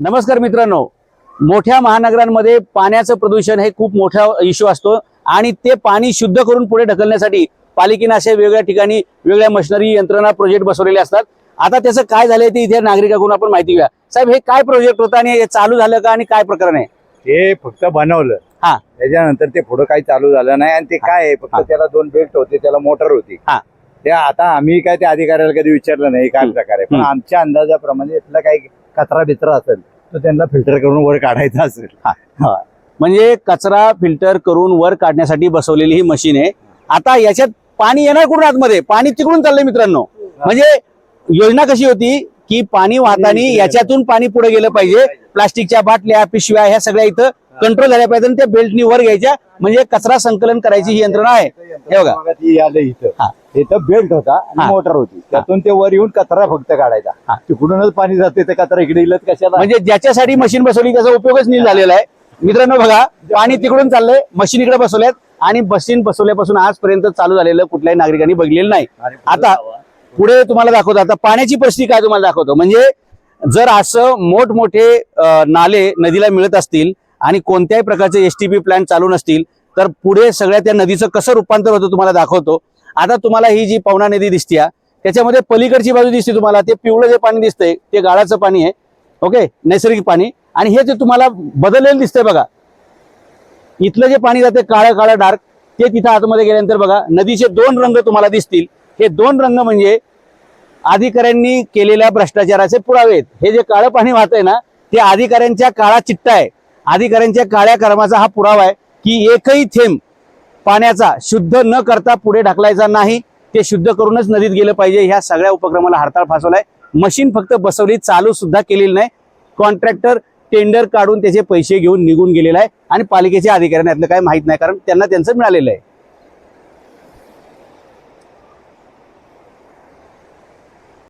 नमस्कार मित्रांनो मोठ्या महानगरांमध्ये पाण्याचं प्रदूषण हे खूप मोठा इश्यू असतो आणि ते पाणी शुद्ध करून पुढे ढकलण्यासाठी पालिकेने अशा वेगवेगळ्या ठिकाणी वेगळ्या मशिनरी यंत्रणा प्रोजेक्ट बसवलेले असतात आता त्याचं काय झालंय ते इथे नागरिकांकडून आपण माहिती घ्या साहेब हे काय प्रोजेक्ट होतं आणि हे चालू झालं का आणि काय प्रकरण आहे हे फक्त बनवलं हा. त्याच्यानंतर ते पुढे काही चालू झालं नाही आणि ते काय आहे. फक्त त्याला दोन बेल्ट होते त्याला मोटर होती हा. ते आता आम्ही काय त्या अधिकाऱ्याला कधी विचारलं नाही काय. प्रकार आहे पण. आमच्या अंदाजाप्रमाणे इथला काही कचरा बिचरा असेल तर त्यांना फिल्टर करून वर काढायचा असेल. हा. हा. म्हणजे कचरा फिल्टर करून वर काढण्यासाठी बसवलेली ही मशीन आहे. आता याच्यात पाणी येणार कुठून आतमध्ये? पाणी तिकडून चाललंय मित्रांनो. म्हणजे योजना कशी होती की पाणी वाहताना याच्यातून पाणी पुढे गेलं पाहिजे. प्लास्टिकच्या बाटल्या पिशव्या ह्या सगळ्या इथं कंट्रोल झाल्या पाहिजे त्या बेल्टनी वर घ्यायच्या. म्हणजे कचरा संकलन करायची ही यंत्रणा आहे. हे बघा. ती आलं इथं. हा. इथं बेल्ट होता आणि. मोटर होती. त्यातून ते वर येऊन कचरा फक्त काढायचा. तिकडूनच पाणी जाते तर कचरा इकडे इलत कशाला? म्हणजे ज्याच्यासाठी मशीन बसवली त्याचा उपयोगच नीट झालेला आहे. मित्रांनो बघा पाणी तिकडून चाललंय मशीन इकडे बसवल्यात आणि मशीन बसवल्यापासून आजपर्यंत चालू झालेलं कुठल्याही नागरिकांनी बघलेलं नाही. आता पुढे तुम्हाला दाखवतो. आता पाण्याची परिस्थिती काय तुम्हाला दाखवतो. म्हणजे जर असं मोठमोठे नाले नदीला मिळत असतील आणि कोणत्याही प्रकारचे एस टी पी प्लॅन चालू नसतील तर पुढे सगळ्या त्या नदीचं कसं रूपांतर होतं तुम्हाला दाखवतो. आता तुम्हाला ही जी पवना नदी दिसते त्याच्यामध्ये पलीकडची बाजू दिसते तुम्हाला ते पिवळं जे पाणी दिसतंय ते गाळाचं पाणी आहे. ओके नैसर्गिक पाणी. आणि हे जे तुम्हाला बदललेलं दिसतंय बघा. इथलं जे पाणी जाते काळं काळं डार्क ते तिथं आतमध्ये गेल्यानंतर बघा नदीचे दोन रंग तुम्हाला दिसतील. हे दोन रंग म्हणजे अधिकाऱ्यांनी केलेल्या भ्रष्टाचाराचे पुरावे आहेत. हे जे काळं पाणी वाहतंय ना ते अधिकाऱ्यांच्या काळा चिट्टा आहे. अधिकाऱ्यांच्या काळ्या कर्माचा हा पुरावा आहे की एकही थेंब पाण्याचा शुद्ध न करता पुढे ढकलायचा नाही ते शुद्ध करूनच नदीत गेलं पाहिजे. ह्या सगळ्या उपक्रमाला हरताळ फासवलाय. मशीन फक्त बसवली चालू सुद्धा केलेली नाही. कॉन्ट्रॅक्टर टेंडर काढून त्याचे पैसे घेऊन निघून गेलेला आहे. आणि पालिकेच्या अधिकाऱ्यांना यातलं काय माहीत नाही कारण त्यांना त्यांचं मिळालेलं आहे.